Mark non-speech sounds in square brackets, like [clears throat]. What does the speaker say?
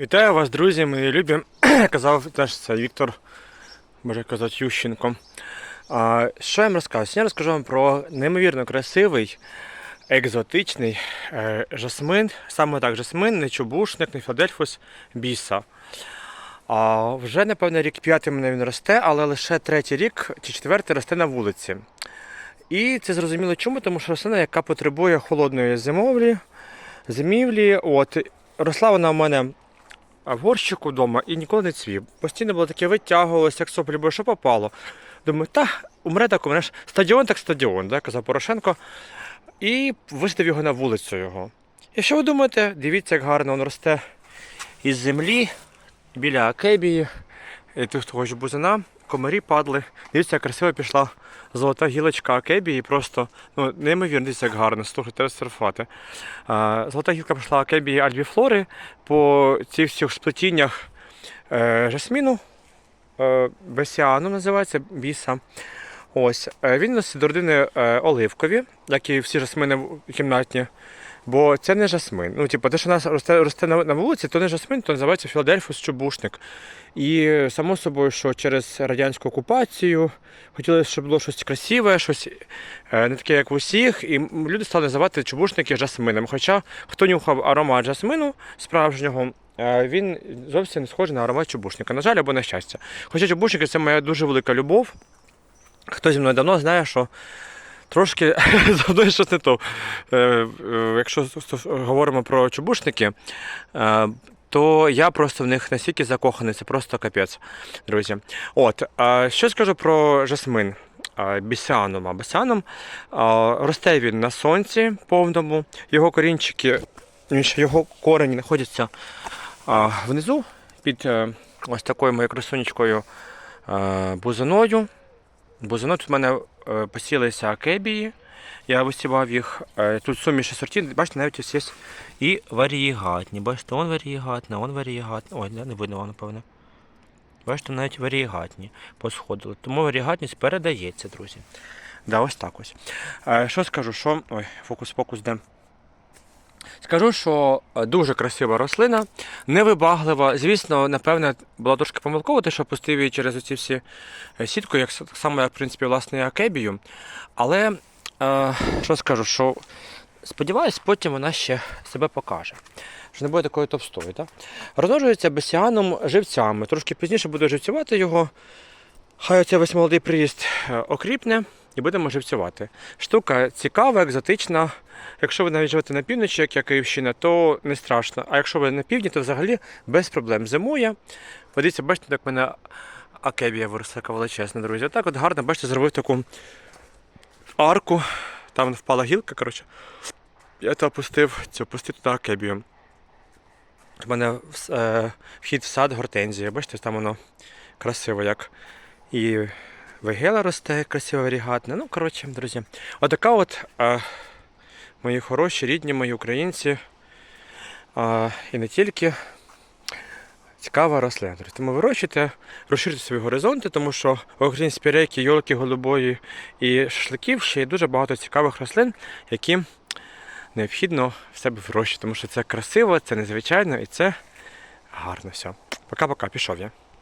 Вітаю вас, друзі, мої любі. [clears throat] Казав теж це Віктор, може казати, Ющенко. А, що я вам розкажу? Сьогодні я розкажу вам про неймовірно красивий, екзотичний е, жасмин. Саме так, жасмин, не чубушник, не Філадельфус, біса. А, вже, напевно, рік п'ятий мене він росте, але лише третій рік чи четвертий росте на вулиці. І це зрозуміло чому, тому що рослина, яка потребує холодної зимовлі, зимівлі. От, росла вона у мене в горщику вдома і ніколи не цвів. Постійно було таке витягувалося, як соплі, бо що попало. Думаю, та умре так, умре ж стадіон, так стадіон, да, казав Порошенко. І висадив його на вулицю його. І що ви думаєте? Дивіться, як гарно він росте із землі біля акебії. тих, хто ж бузина, комарі падли. Дивіться, як красиво пішла золота гілочка акебії. Просто ну, неймовірно, дивіться, як гарно, слухайте, серфати. А, Золота гілка пішла акебії альбіфлори по цих всіх сплетіннях е, жасміну, е, бесіану називається, біса. Ось. Е, Він носить до родини оливкові, як і всі жасмини кімнатні. Бо це не жасмин. Ну, типу, те, що нас росте, росте на, на вулиці, то не жасмин, то називається Філадельфус чубушник. І само собою, що через радянську окупацію хотілося, щоб було щось красиве, щось е, не таке, як в усіх, і люди стали називати чубушники жасмином. Хоча хто нюхав аромат жасмину справжнього, е, він зовсім не схожий на аромат чубушника. На жаль, або на щастя. Хоча чубушники це моя дуже велика любов. Хто зі мною давно знає, що трошки мною щось не то. Якщо говоримо про чубушники, е, то я просто в них настільки закоханий, це просто капець, друзі. От, що скажу про жасмин бісіанум. А росте він на сонці повному, його корінчики, його корені знаходяться внизу під е, ось такою моєю красунечкою е, бузиною. Бузино тут в мене посілися акебії. Я висівав їх. Е, Тут суміші сортів, бачите, навіть ось є і варієгатні. Бачите, он варієгатне, он варієгатний. Ой, не, видно видно, напевно. Бачите, навіть варієгатні посходили. Тому варієгатність передається, друзі. Да, ось так ось. Е, Що скажу, що. Ой, фокус-фокус де. Скажу, що е, дуже красива рослина, невибаглива. Звісно, напевне, була трошки помилково, те, що пустив її через оці всі е, сітку, як с- так само, в принципі, власне, акебію. Але е, що скажу, що сподіваюсь, потім вона ще себе покаже. Що не буде такої товстої. Так? Розмножується бесіаном живцями. Трошки пізніше буду живцювати його. Хай оцей весь молодий приїзд е, окріпне і будемо живцювати. Штука цікава, екзотична. Якщо ви навіть живете на півночі, як я Київщина, то не страшно. А якщо ви на півдні, то взагалі без проблем зимує. Подивіться, бачите, як в мене акебія виросла величезна, друзі. Отак от гарно, бачите, зробив таку арку. Там впала гілка, коротше. Я то опустив, цю, опустив туди акебію. У мене е, вхід в сад гортензії. Бачите, там воно красиво як. І вегела росте, красиво варігатна. Ну, коротше, друзі. Отака от е, мої хороші, рідні, мої українці. А, і не тільки цікава рослина. Тому вирощуйте, розширюйте свої горизонти, тому що окрім спірейки, йолки голубої і шашликів ще є дуже багато цікавих рослин, які необхідно в себе вирощувати, тому що це красиво, це незвичайно і це гарно все. Пока-пока, пішов я.